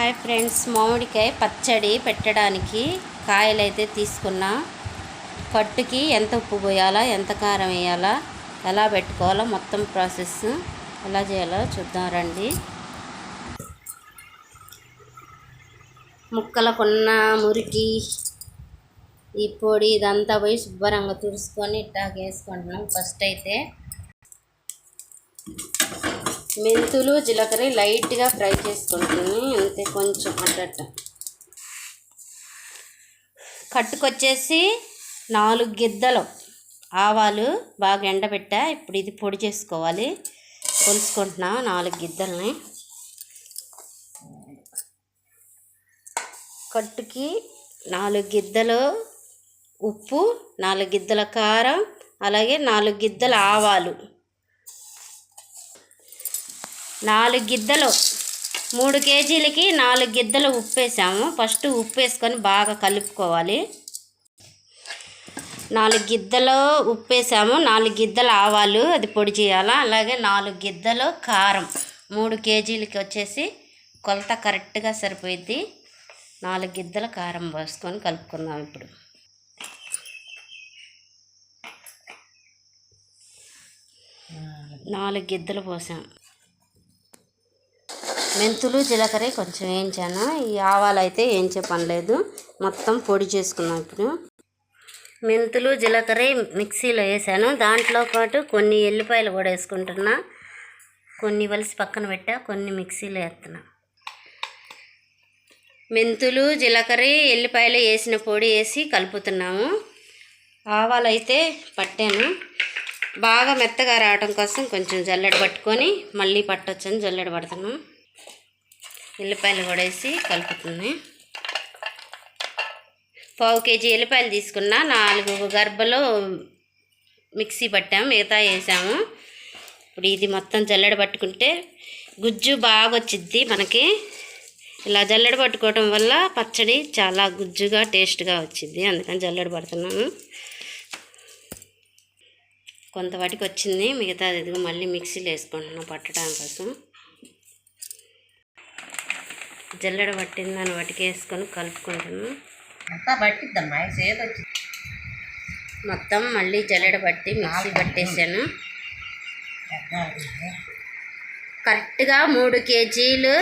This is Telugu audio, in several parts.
హాయ్ ఫ్రెండ్స్ మామిడికాయ పచ్చడి పెట్టడానికి కాయలు అయితే తీసుకున్నా. కట్టుకి ఎంత ఉప్పు పోయాలా ఎంత కారం వేయాలా ఎలా పెట్టుకోవాలో మొత్తం ప్రాసెస్ ఎలా చేయాలో చూద్దాం రండి. ముక్కలకున్న మురికి ఈ పొడి ఇదంతా పోయి శుభ్రంగా తుడుచుకొని ఇట్లా వేసుకుంటున్నాం ఫస్ట్ అయితే మెంతులు జీలకర్ర లైట్గా ఫ్రై చేసుకుంటుంది. అంతే కొంచెం అట్ట కట్టుకొచ్చేసి నాలుగు గిద్దలు ఆవాలు బాగా ఎండబెట్టా. ఇప్పుడు ఇది పొడి చేసుకోవాలి. కొలుసుకుంటున్నా నాలుగు గిద్దల్ని. కట్టుకి నాలుగు గిద్దలు ఉప్పు నాలుగు గిద్దల కారం అలాగే నాలుగు గిద్దల ఆవాలు. నాలుగు గిద్దలు మూడు కేజీలకి నాలుగు గిద్దలు ఉప్పు వేసాము ఫస్ట్ ఉప్పు వేసుకొని బాగా కలుపుకోవాలి. నాలుగు గిద్దలు ఉప్పు వేసాము నాలుగు గిద్దలు ఆవాలు అది పొడి చేయాలా? అలాగే నాలుగు గిద్దలు కారం. మూడు కేజీలకి వచ్చేసి కొలత కరెక్ట్గా సరిపోయిద్ది. నాలుగు గిద్దల కారం పోసుకొని కలుపుకుందాం ఇప్పుడు. నాలుగు గిద్దలు పోసాం. మెంతులు జీలకర్ర కొంచెం వేయించాను. ఈ ఆవాలు అయితే వేయించే పని లేదు మొత్తం పొడి చేసుకున్నాం ఇప్పుడు. మెంతులు జీలకర్ర మిక్సీలో వేసాను. దాంట్లో పాటు కొన్ని ఎల్లిపాయలు కూడా వేసుకుంటున్నా. కొన్ని వలిసి పక్కన పెట్టా కొన్ని మిక్సీలో వేస్తున్నా. మెంతులు జీలకర్ర ఎల్లిపాయలు వేసిన పొడి వేసి కలుపుతున్నాము. ఆవాలు అయితే పట్టాను. బాగా మెత్తగా రావడం కోసం కొంచెం జల్లెడ పట్టుకొని మళ్ళీ పట్టొచ్చని జల్లెడ పడుతున్నాం. ఎల్లిపాయలు కూడా వేసి కలుపుతుంది. పావు కేజీ ఎల్లిపాయలు తీసుకున్న నాలుగు గర్భలు మిక్సీ పట్టాము మిగతా వేసాము. ఇప్పుడు ఇది మొత్తం జల్లెడ పట్టుకుంటే గుజ్జు బాగా వచ్చిద్ది మనకి. ఇలా జల్లెడ పట్టుకోవటం వల్ల పచ్చడి చాలా గుజ్జుగా టేస్ట్గా వచ్చింది అందుకని జల్లెడ పడుతున్నాను. కొంత వాటికి వచ్చింది మిగతాది ఇదిగో మళ్ళీ మిక్సీలో వేసుకుంటున్నాను పట్టడం కోసం. జల్లెడ పట్టిందని వాటికి వేసుకొని కలుపుకుంటున్నాను అంతా పట్టిద్దమ్మా సేదు వచ్చి మొత్తం మళ్ళీ జల్లెడ పట్టి మిక్సీ పట్టేసాను. కరెక్ట్గా మూడు కేజీలు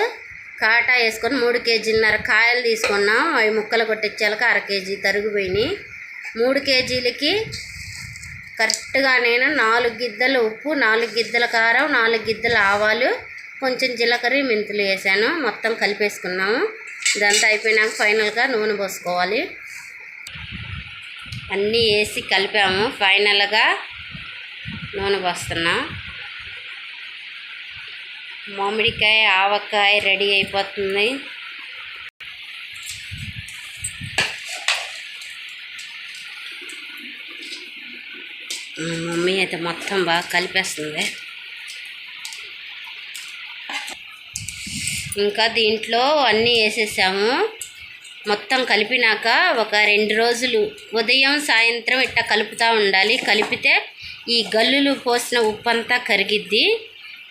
కాటా వేసుకొని మూడు కేజీలన్నర కాయలు తీసుకున్నాం. అవి ముక్కలు కొట్టించాలక అర కేజీ తరుగుపోయినాయి మూడు కేజీలకి కరెక్ట్గా నేను నాలుగు గిద్దలు ఉప్పు నాలుగు గిద్దల కారం నాలుగు గిద్దల ఆవాలు కొంచెం జీలకర్ర మెంతులు వేసాను. మొత్తం కలిపేసుకున్నాము. ఇదంతా అయిపోయినాక ఫైనల్గా నూనె పోసుకోవాలి. అన్నీ వేసి కలిపాము. ఫైనల్గా నూనె పోస్తున్నాం. మామిడికాయ ఆవకాయ రెడీ అయిపోతుంది. మా మమ్మీ అయితే మొత్తం బాగా కలిపేస్తుంది. ఇంకా దీంట్లో అన్నీ వేసేసాము. మొత్తం కలిపినాక ఒక రెండు రోజులు ఉదయం సాయంత్రం ఇట్లా కలుపుతూ ఉండాలి. కలిపితే ఈ గల్లులు పోసిన ఉప్పు అంతా కరిగిద్ది.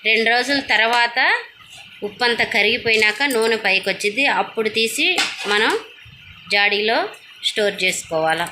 రెండు రోజుల తర్వాత ఉప్పు అంతా కరిగిపోయినాక నూనె పైకి వచ్చింది అప్పుడు తీసి మనం జాడీలో స్టోర్ చేసుకోవాలి.